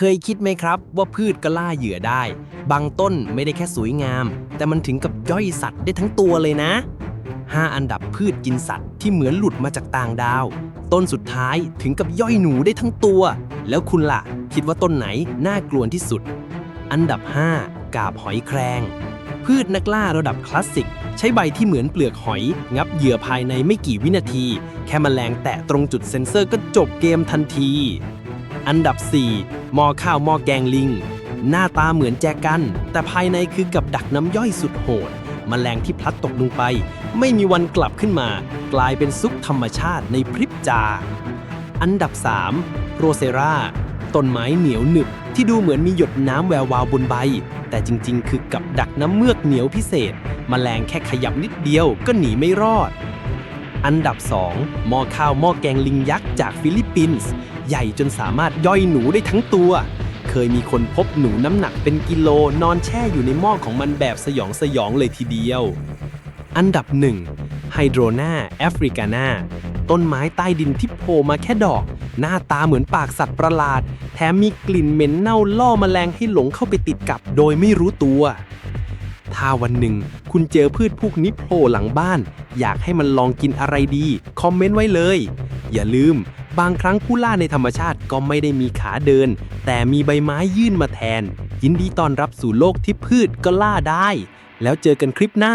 เคยคิดไหมครับว่าพืชก็ล่าเหยื่อได้ บางต้นไม่ได้แค่สวยงาม แต่มันถึงกับย่อยสัตว์ได้ทั้งตัวเลยนะ 5 อันดับพืชกินสัตว์ที่เหมือนหลุดมาจากต่างดาว ต้นสุดท้ายถึงกับย่อยหนูได้ทั้งตัว แล้วคุณล่ะ คิดว่าต้นไหนน่ากลัวที่สุด อันดับ 5 กาบหอยแครงพืชนักล่าระดับคลาสสิก ใช้ใบที่เหมือนเปลือกหอย งับเหยื่อภายในไม่กี่วินาที แค่มแมลงแตะตรงจุดเซ็นเซอร์ก็จบเกมทันที อันดับ 4 หม้อข้าวหม้อแกงลิง หน้าตาเหมือนแจกัน แต่ภายในคือกับดักน้ำย่อยสุดโหดมแมลงที่พลัดตกลงไป ไม่มีวันกลับขึ้นมา กลายเป็นซุปธรรมชาติในพริบจาอันดับ 3 โรเซราต้นไม้เหนียวหนึบที่ดูเหมือนมีหยดน้ำแวววาวบนใบ แต่จริงๆ คือกับดักน้ำเมือกเหนียวพิเศษมแมลงแค่ขยับนิดเดียวก็หนีไม่รอด อันดับ 2 หม้อข้าวหม้อแกงลิงยักษ์จากฟิลิปปินส์ ใหญ่จนสามารถย่อยหนูได้ทั้งตัว เคยมีคนพบหนูน้ำหนักเป็นกิโลนอนแช่อยู่ในหม้อของมันแบบสยองสยองเลยทีเดียว อันดับ 1 ไฮโดรนาแอฟริกานาต้นไม้ใต้ดินที่โผล่มาแค่ดอก หน้าตาเหมือนปากสัตว์ประหลาด แถมมีกลิ่นเหม็นเน่าล่อแมลงให้หลงเข้าไปติดกับ โดยไม่รู้ตัว ถ้าวันหนึ่ง คุณเจอพืชพวกนี้โผล่หลังบ้าน อยากให้มันลองกินอะไรดี คอมเมนต์ไว้เลย อย่าลืม บางครั้งผู้ล่าในธรรมชาติก็ไม่ได้มีขาเดิน แต่มีใบไม้ยื่นมาแทน ยินดีต้อนรับสู่โลกที่พืชก็ล่าได้ แล้วเจอกันคลิปหน้า